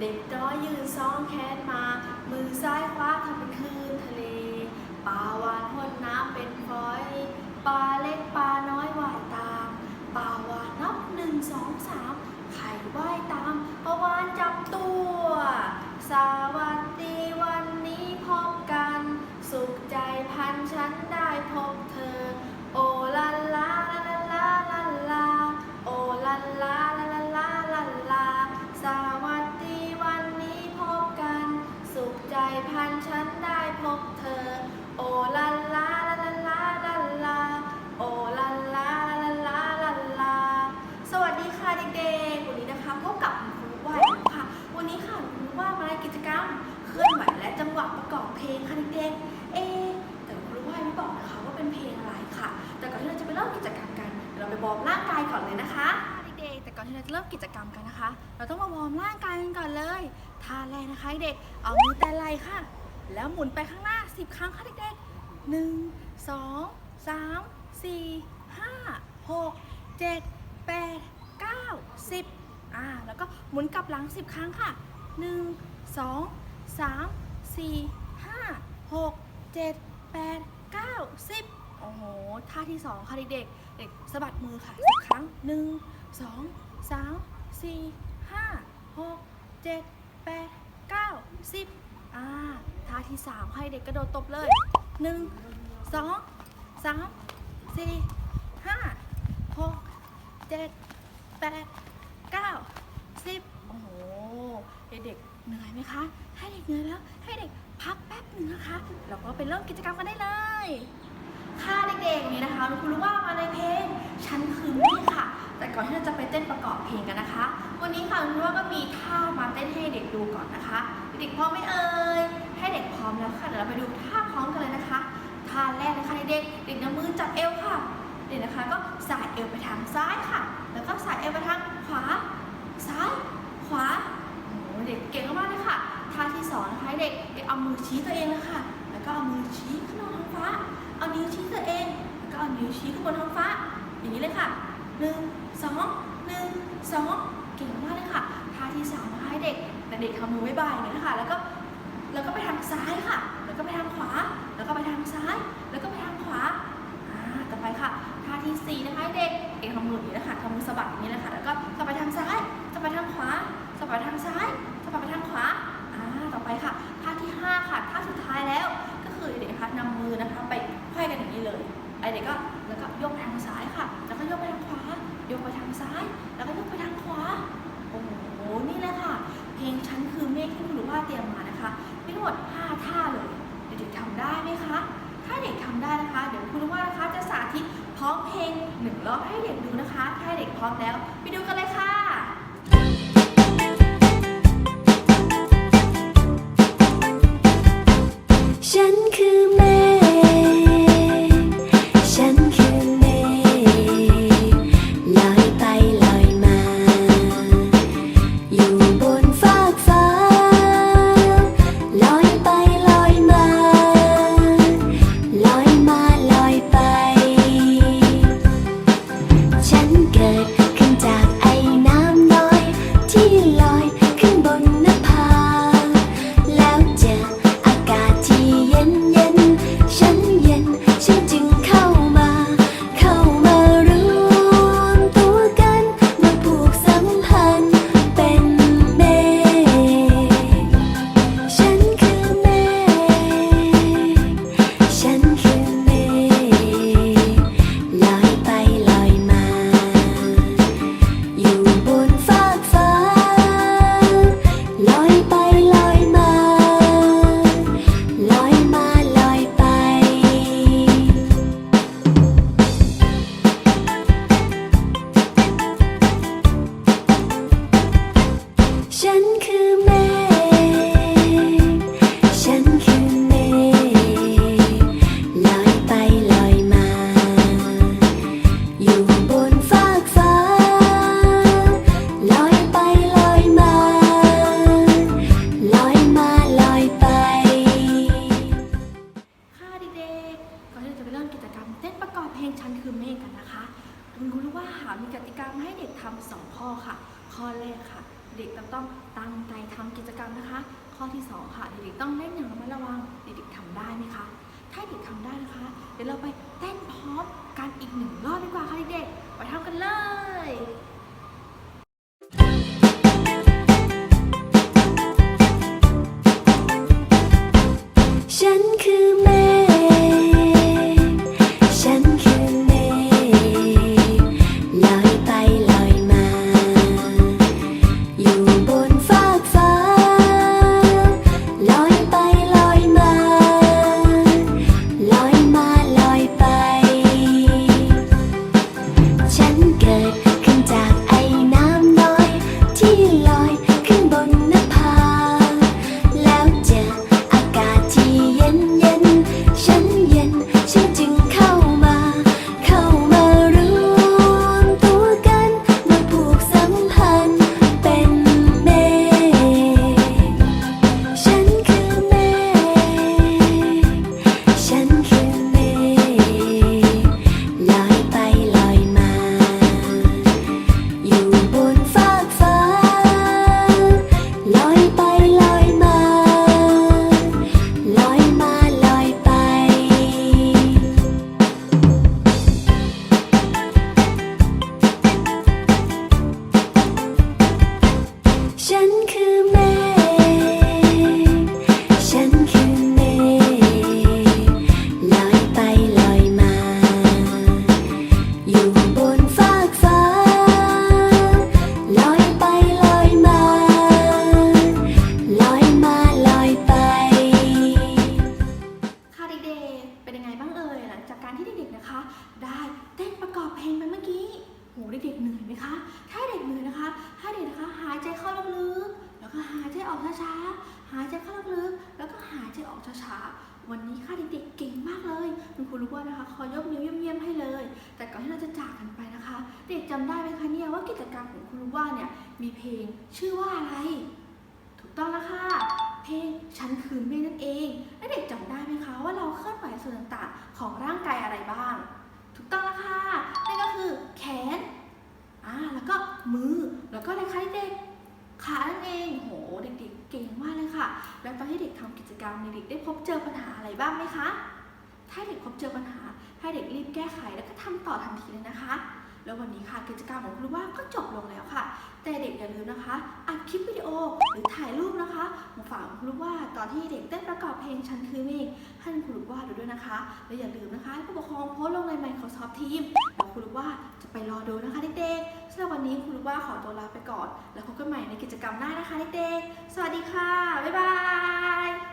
เด็กน้อยยืนซ้องแขนมา มือซ้ายคว้าทำเป็นคลื่นทะเล ปลาวานพ่นน้ำเป็นฝอย ปลาเล็กปลาน้อยว่ายตาม ปลาวานนับหนึ่งสองสามไข่ว่ายตาม ปลาวานจับตัว สาวา กิจกรรมเคลื่อนไหวและจังหวะประกอบเพลงค่ะเด็กๆเอแต่คุณรูว่าไม่บอกนะคะว่าเป็นเพลงอะไรค่ะ แต่ก่อนที่เราจะไปเริ่มกิจกรรมกันเราไปวอร์มร่างกายก่อนเลยนะคะเด็กๆแต่ก่อนที่เราจะเริ่มกิจกรรมกันนะคะ เราต้องมาวอร์มร่างกายกันก่อนเลยท่าแรกนะคะเด็กเอามือแต่ไหล่ค่ะ แล้วหมุนไปข้างหน้า 10 ครั้งค่ะเด็กๆหนึ่งสองสามสี่ห้าหกเจ็ดแปดเก้าสิบอ่าแล้วก็หมุนกลับหลัง 10 ครั้งค่ะหนึ่ง สองสามสี่ห้าหกเจ็ดแปดเก้าสิบโอ้โห ท่าที่สองค่ะเด็กๆ เด็กสะบัดมือค่ะสิบครั้งหนึ่งสองสามสี่ห้าหกเจ็ดแปดเก้าสิบอ่า ท่าที่สามให้เด็กกระโดดตบเลยหนึ่งสองสามสี่ห้าหกเจ็ดแปดเก้าสิบโอ้โห เด็ก เหนื่อยไหมคะ ให้เด็กเหนื่อยแล้ว ให้เด็กพักแป๊บหนึ่งนะคะ แล้วก็ไปเริ่มกิจกรรมกันได้เลย ค่ะเด็กๆนี่นะคะคุณรู้ว่ามาในเพลงฉันคือแม่ค่ะ แต่ก่อนที่เราจะไปเต้นประกอบเพลงกันนะคะ วันนี้ค่ะคุณรู้ว่าก็มีท่ามาเต้นให้เด็กดูก่อนนะคะ เด็กพร้อมไหมเอ่ย ให้เด็กพร้อมแล้วค่ะ เดี๋ยวเราไปดูท่าพร้อมกันเลยนะคะ ท่าแรกนะคะเด็กเด็กนำมือจับเอวค่ะ เด็กนะคะก็สายเอวไปทางซ้ายค่ะ แล้วก็สายเอวไปทางขวา ซ้าย ขวา เด็กเก่งมากๆเลยค่ะท่าที่สองนะคะเด็กเด็กเอามือชี้ตัวเองเลยค่ะแล้วก็เอามือชี้ขึ้นบนท้องฟ้า เอานิ้วชี้ตัวเอง แล้วก็เอานิ้วชี้ขึ้นบนท้องฟ้า อย่างนี้เลยค่ะหนึ่งสองหนึ่งสองเก่งมากเลยค่ะท่าที่สามนะคะให้เด็กแต่เด็กทำมือไว้บ่ายอย่างนี้นะคะแล้วก็แล้วก็ไปทางซ้ายค่ะ แล้วก็ไปทางขวา แล้วก็ไปทางซ้าย แล้วก็ไปทางขวาอ่าต่อไปค่ะท่าที่สี่นะคะให้เด็กเอกทำมืออย่างนี้นะคะทำมือสะบัดอย่างนี้เลยค่ะแล้วก็ ไอเด็กก็แล้วก็ยกไปทางซ้ายค่ะ แล้วก็ยกไปทางขวา ยกไปทางซ้าย แล้วก็ยกไปทางขวา โอ้โห นี่แหละค่ะ เพลงฉันคือเมฆที่คุณรู้ว่าเตรียมมานะคะมีทั้งหมด5ท่าเลย เด็กๆทำได้ไหมคะ ถ้าเด็กทำได้นะคะ เดี๋ยวคุณรู้ว่านะคะจะสาธิตพร้อมเพลงหนึ่งรอบให้เด็กดูนะคะ ถ้าเด็กพร้อมแล้ว ไปดูกันเลยค่ะ ข้อแรกค่ะ เด็กต้องตั้งใจทำกิจกรรมนะคะ ข้อที่สองค่ะ เด็กต้องเล่นอย่างระมัดระวัง เด็กๆทำได้ไหมคะ ถ้าเด็กทำได้นะคะ เดี๋ยวเราไปเต้นพร้อมกันอีกหนึ่งรอบดีกว่าค่ะเด็กๆไปทำกันเลย วันนี้ค่ะเด็กๆเก่งมากเลย คุณครูรู้ว่านะคะ ขอยกนิ้วเยี่ยมๆให้เลย แต่ก่อนที่เราจะจากกันไปนะคะ เด็กจำได้ไหมคะเนี่ยว่ากิจกรรมของครูรู้ว่าเนี่ยมีเพลงชื่อว่าอะไร ถูกต้องแล้วค่ะเพลงฉันคืนเมฆนั่นเอง บ้างไหมคะ ถ้าเด็กพบเจอปัญหา ให้เด็กรีบแก้ไขแล้วก็ทำต่อทันทีเลยนะคะ แล้ววันนี้ค่ะกิจกรรมของครูว่าก็จบลงแล้วค่ะ แต่เด็กอย่าลืมนะคะอัดคลิปวิดีโอหรือถ่ายรูปนะคะมาฝากคุณครูว่าตอนที่เด็กเต้นประกอบเพลงฉันคือเมฆให้คุณครูว่าดูด้วยนะคะและอย่าลืมนะคะผู้ปกครองโพสต์ลงใน Microsoft Teams แล้วคุณครูว่าจะไปรอดูนะคะเด็กๆสำหรับวันนี้คุณครูว่าขอตัวลาไปก่อน แล้วพบกันใหม่ในกิจกรรมหน้านะคะเด็กๆสวัสดีค่ะบ๊ายบาย